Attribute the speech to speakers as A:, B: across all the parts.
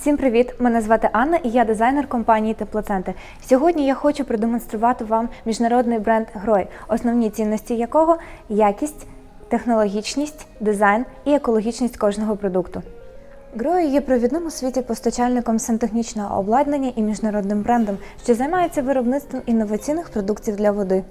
A: Всім привіт! Мене звати Анна і я дизайнер компанії Теплоцентр. Сьогодні я хочу продемонструвати вам міжнародний бренд Грой, основні цінності якого якість, технологічність, дизайн і екологічність кожного продукту. Грої є провідним у світі постачальником сантехнічного обладнання і міжнародним брендом, що займається виробництвом інноваційних продуктів для води.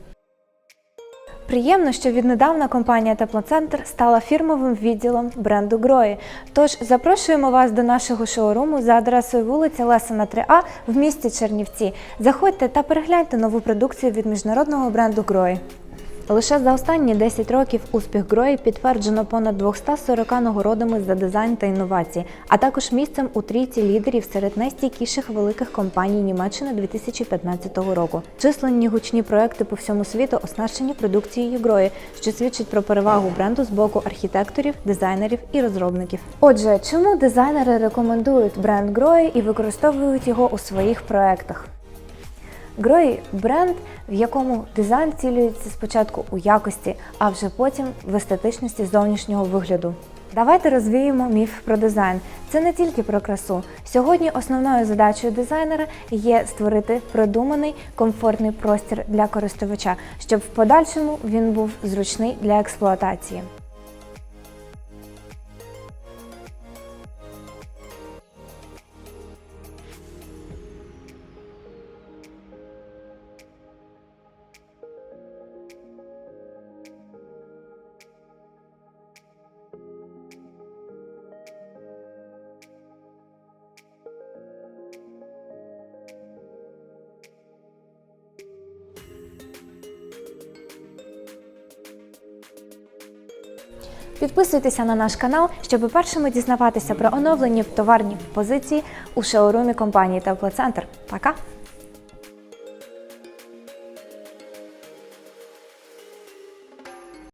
A: Приємно, що віднедавна компанія Теплоцентр стала фірмовим відділом бренду Грої. Тож запрошуємо вас до нашого шоуруму за адресою вулиця Лесена 3А в місті Чернівці. Заходьте та перегляньте нову продукцію від міжнародного бренду Грої. Лише за останні 10 років успіх Грої підтверджено понад 240 нагородами за дизайн та інновації, а також місцем у трійці лідерів серед найстійкіших великих компаній Німеччини 2015 року. Численні гучні проекти по всьому світу оснащені продукцією Грої, що свідчить про перевагу бренду з боку архітекторів, дизайнерів і розробників. Отже, чому дизайнери рекомендують бренд Грої і використовують його у своїх проектах? Грої бренд, в якому дизайн цілюється спочатку у якості, а вже потім в естетичності зовнішнього вигляду. Давайте розвіємо міф про дизайн. Це не тільки про красу. Сьогодні основною задачею дизайнера є створити продуманий комфортний простір для користувача, щоб в подальшому він був зручний для експлуатації. Підписуйтеся на наш канал, щоб першими дізнаватися про оновлені товарні позиції у шоурумі компанії Теплоцентр. Пока!